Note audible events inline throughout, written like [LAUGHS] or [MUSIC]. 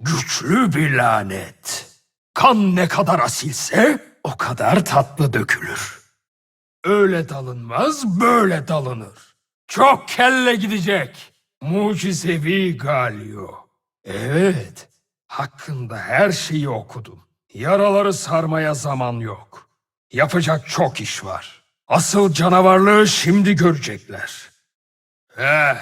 güçlü bir lanet. Kan ne kadar asilse o kadar tatlı dökülür. Öyle dalınmaz, böyle dalınır. Çok kelle gidecek. Mucizevi Galio. Evet, hakkında her şeyi okudum. Yaraları sarmaya zaman yok. Yapacak çok iş var. Asıl canavarlığı şimdi görecekler. Eh,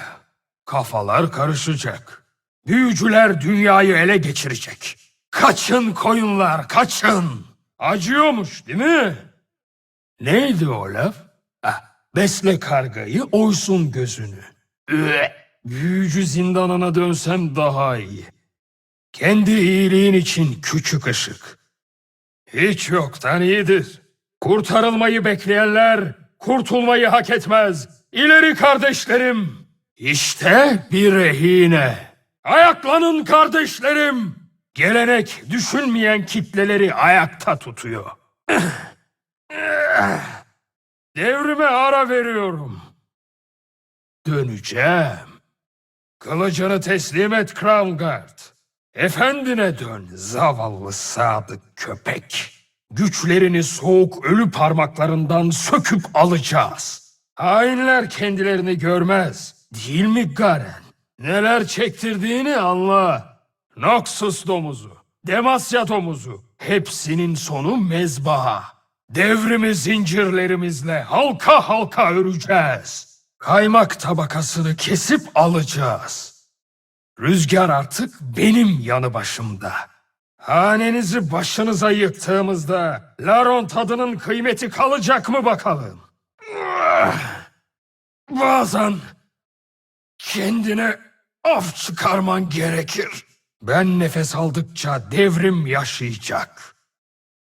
kafalar karışacak. Büyücüler dünyayı ele geçirecek. Kaçın koyunlar, kaçın. Acıyormuş değil mi? Neydi o laf? Ah, besle kargayı, oysun gözünü. Üe, büyücü zindanına dönsem daha iyi. Kendi iyiliğin için küçük ışık. Hiç yoktan iyidir. Kurtarılmayı bekleyenler kurtulmayı hak etmez. İleri kardeşlerim. İşte bir rehine. Ayaklanın kardeşlerim. Gelenek düşünmeyen kitleleri ayakta tutuyor. Devrime ara veriyorum. Döneceğim. Kılıcını teslim et Crown Guard. Efendine dön zavallı sadık köpek. Güçlerini soğuk ölü parmaklarından söküp alacağız. Hainler kendilerini görmez. Değil mi Garen? Neler çektirdiğini anla. Noxus domuzu, Demasya domuzu. Hepsinin sonu mezbaha. Devrimi zincirlerimizle halka halka öreceğiz. Kaymak tabakasını kesip alacağız. Rüzgar artık benim yanı başımda. Hanenizi başınıza yıktığımızda Laron tadının kıymeti kalacak mı bakalım? Bazen kendine af çıkarman gerekir. Ben nefes aldıkça devrim yaşayacak.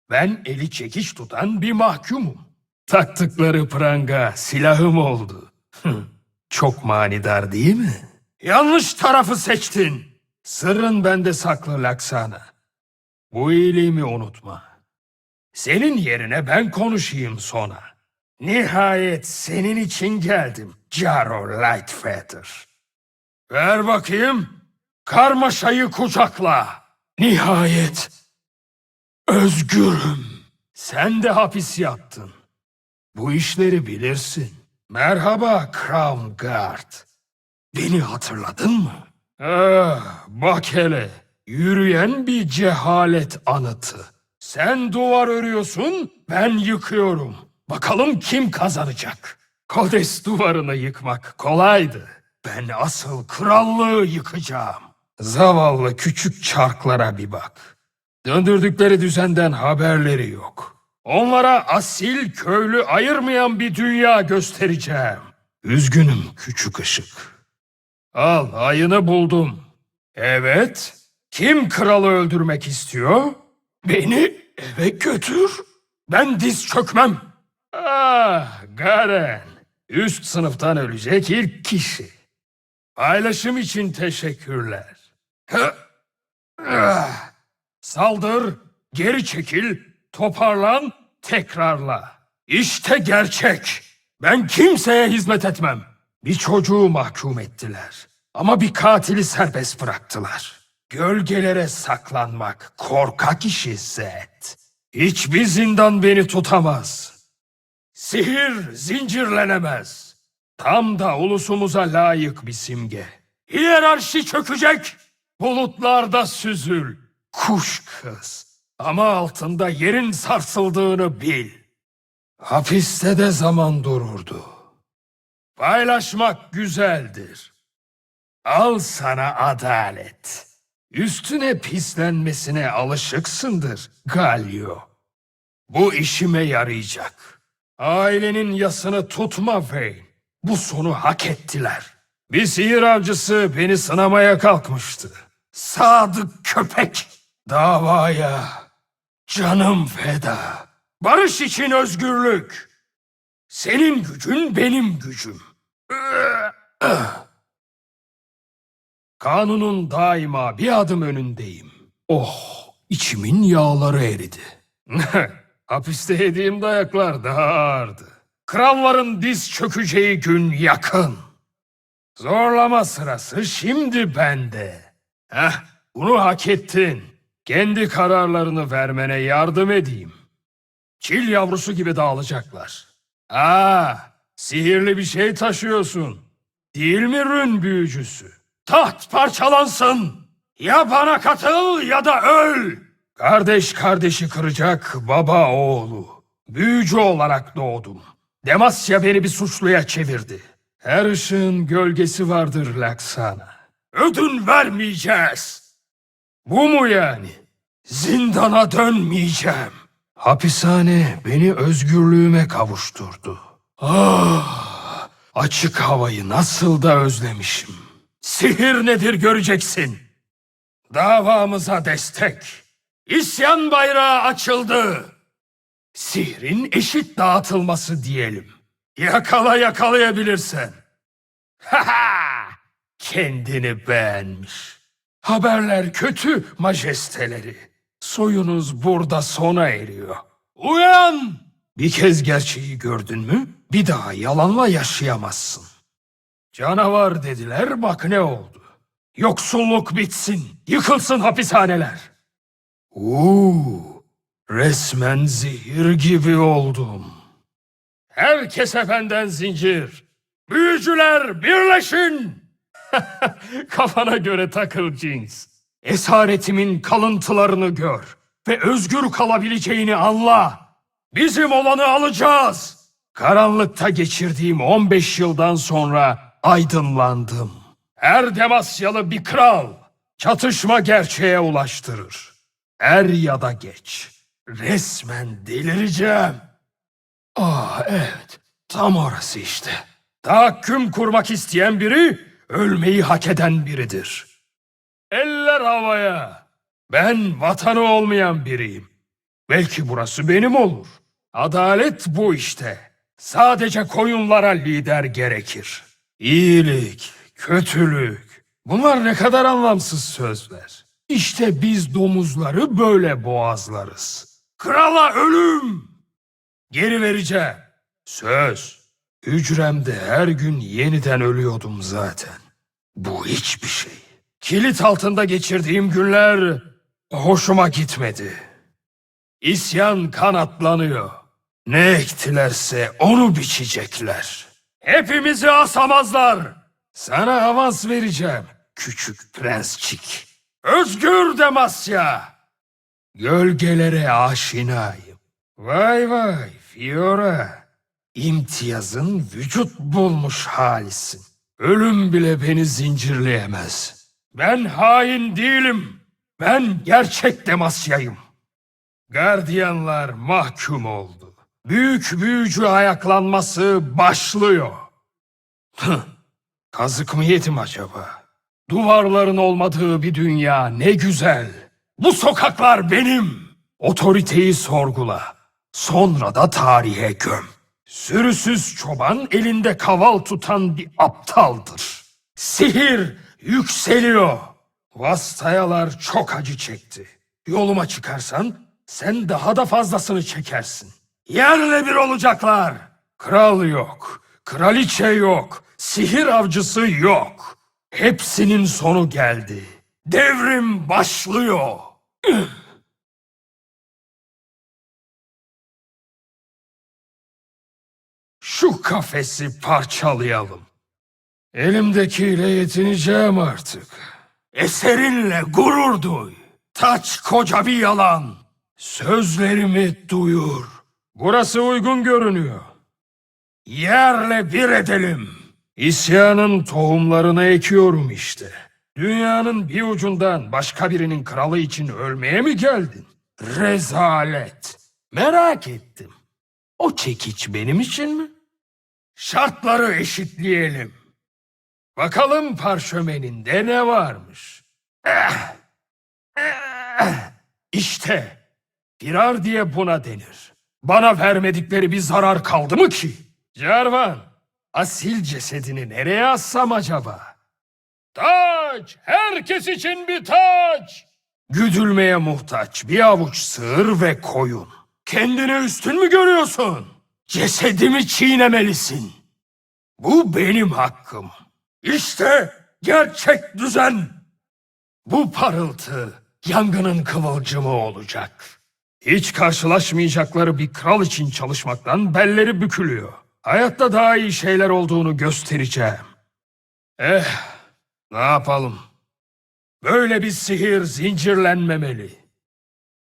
Ben eli çekiç tutan bir mahkumum. Taktıkları pranga silahım oldu. Çok manidar değil mi? Yanlış tarafı seçtin. Sırrın bende saklı Laksana. Bu iyiliğimi unutma. Senin yerine ben konuşayım sonra. Nihayet senin için geldim Jaro Lightfeather. Ver bakayım. Karmaşayı kucakla. Nihayet özgürüm. Sen de hapis yattın. Bu işleri bilirsin. Merhaba Crown Guard. Beni hatırladın mı? Ah, bak hele. Yürüyen bir cehalet anıtı. Sen duvar örüyorsun, ben yıkıyorum. Bakalım kim kazanacak? Kodes duvarını yıkmak kolaydı. Ben asıl krallığı yıkacağım. Zavallı küçük çarklara bir bak. Döndürdükleri düzenden haberleri yok. Onlara asil köylü ayırmayan bir dünya göstereceğim. Üzgünüm küçük ışık. Al ayını buldum. Evet. Kim kralı öldürmek istiyor? Beni eve götür. Ben diz çökmem. Ah Garen. Üst sınıftan ölecek ilk kişi. Paylaşım için teşekkürler. Saldır, geri çekil, toparlan, tekrarla. İşte gerçek. Ben kimseye hizmet etmem. Bir çocuğu mahkum ettiler. Ama bir katili serbest bıraktılar. Gölgelere saklanmak korkak işi Zed. Hiçbir zindan beni tutamaz. Sihir zincirlenemez. Tam da ulusumuza layık bir simge. Hiyerarşi çökecek. Bulutlarda süzül. Kuş kız. Ama altında yerin sarsıldığını bil. Hapiste de zaman dururdu. Paylaşmak güzeldir. Al sana adalet. Üstüne pislenmesine alışıksındır Galio. Bu işime yarayacak. Ailenin yasını tutma Vayne. Bu sonu hak ettiler. Bir sihir avcısı beni sınamaya kalkmıştı. Sadık köpek. Davaya canım feda. Barış için özgürlük. Senin gücün benim gücüm. Kanunun daima bir adım önündeyim. Oh, içimin yağları eridi. [LAUGHS] Hapiste yediğim dayaklar daha ağırdı. Kralların diz çökeceği gün yakın. Zorlama sırası şimdi bende. Heh, Bunu hak ettin. Kendi kararlarını vermene yardım edeyim. Çil yavrusu gibi dağılacaklar. Aa, sihirli bir şey taşıyorsun. Değil mi rün büyücüsü? Taht parçalansın. Ya bana katıl ya da öl. Kardeş kardeşi kıracak baba oğlu. Büyücü olarak doğdum. Demasya beni bir suçluya çevirdi. Her ışığın gölgesi vardır Laksana. Ödün vermeyeceğiz. Bu mu yani? Zindana dönmeyeceğim. Hapishane beni özgürlüğüme kavuşturdu. Ah, açık havayı nasıl da özlemişim. Sihir nedir göreceksin. Davamıza destek. İsyan bayrağı açıldı. Sihrin eşit dağıtılması diyelim. Yakala yakalayabilirsen. Ha ha! Kendini beğenmiş. Haberler kötü majesteleri. Soyunuz burada sona eriyor. Uyan! Bir kez gerçeği gördün mü bir daha yalanla yaşayamazsın. Canavar dediler bak ne oldu. Yoksulluk bitsin, yıkılsın hapishaneler. Uuu, resmen zehir gibi oldum. Herkese benden zincir. Büyücüler birleşin. [LAUGHS] Kafana göre takıl Jinx. Esaretimin kalıntılarını gör ve özgür kalabileceğini anla. Bizim olanı alacağız. Karanlıkta geçirdiğim 15 yıldan sonra aydınlandım. Her Demasyalı bir kral. Çatışma gerçeğe ulaştırır. Er ya da geç. Resmen delireceğim. Ah evet, tam orası işte. Tahakküm kurmak isteyen biri, ölmeyi hak eden biridir. Eller havaya. Ben vatanı olmayan biriyim. Belki burası benim olur. Adalet bu işte. Sadece koyunlara lider gerekir. İyilik, kötülük. Bunlar ne kadar anlamsız sözler. İşte biz domuzları böyle boğazlarız. Krala ölüm! Geri vereceğim. Söz. Hücremde her gün yeniden ölüyordum zaten. Bu hiçbir şey. Kilit altında geçirdiğim günler hoşuma gitmedi. İsyan kanatlanıyor. Ne ektilerse onu biçecekler. Hepimizi asamazlar. Sana avans vereceğim küçük prensçik. Özgür Demasya. Gölgelere aşinayım. Vay vay Fiora. İmtiyazın vücut bulmuş halisin. Ölüm bile beni zincirleyemez. Ben hain değilim. Ben gerçek Demasya'yım. Gardiyanlar mahkum oldu. Büyük büyücü ayaklanması başlıyor. Kazık mı yedim acaba? Duvarların olmadığı bir dünya ne güzel. Bu sokaklar benim. Otoriteyi sorgula. Sonra da tarihe göm. Sürüsüz çoban elinde kaval tutan bir aptaldır. Sihir yükseliyor. Vastayalar çok acı çekti. Yoluma çıkarsan sen daha da fazlasını çekersin. Yerle bir olacaklar. Kral yok, kraliçe yok, sihir avcısı yok. Hepsinin sonu geldi. Devrim başlıyor. Şu kafesi parçalayalım. Elimdekiyle yetineceğim artık. Eserinle gurur duy. Taç koca bir yalan. Sözlerimi duyur. Burası uygun görünüyor. Yerle bir edelim. İsyanın tohumlarını ekiyorum işte. Dünyanın bir ucundan başka birinin kralı için ölmeye mi geldin? Rezalet. Merak ettim. O çekiç benim için mi? Şartları eşitleyelim. Bakalım parşömeninde ne varmış. Eh, eh, İşte firar diye buna denir. Bana vermedikleri bir zarar kaldı mı ki? Cervan, asil cesedini nereye assam acaba? Taç! Herkes için bir taç! Güdülmeye muhtaç bir avuç sığır ve koyun. Kendini üstün mü görüyorsun? Cesedimi çiğnemelisin. Bu benim hakkım. İşte gerçek düzen. Bu parıltı yangının kıvılcımı olacak. Hiç karşılaşmayacakları bir kral için çalışmaktan belleri bükülüyor. Hayatta daha iyi şeyler olduğunu göstereceğim. Eh, ne yapalım? Böyle bir sihir zincirlenmemeli.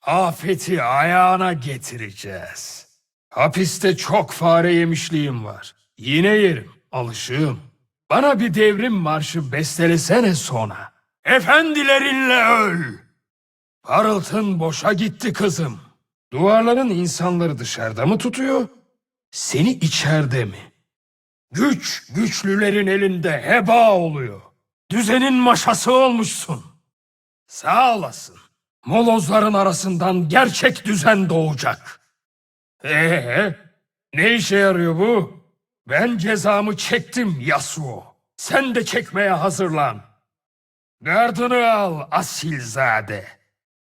Afeti ayağına getireceğiz. Hapiste çok fare yemişliğim var. Yine yerim, alışığım. Bana bir devrim marşı bestelesene sona. Efendilerinle öl. Parıltın boşa gitti kızım. Duvarların insanları dışarıda mı tutuyor? Seni içeride mi? Güç güçlülerin elinde heba oluyor. Düzenin maşası olmuşsun. Sağ olasın. Molozların arasından gerçek düzen doğacak. Ee, ne işe yarıyor bu? Ben cezamı çektim Yasuo. Sen de çekmeye hazırlan. Gardını al asilzade.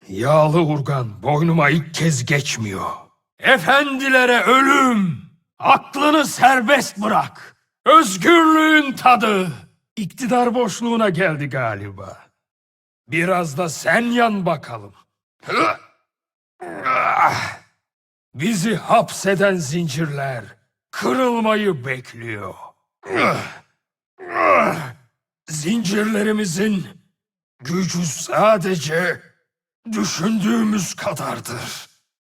Yağlı urgan boynuma ilk kez geçmiyor. Efendilere ölüm. Aklını serbest bırak. Özgürlüğün tadı. İktidar boşluğuna geldi galiba. Biraz da sen yan bakalım. Bizi hapseden zincirler kırılmayı bekliyor. Zincirlerimizin gücü sadece düşündüğümüz kadardır.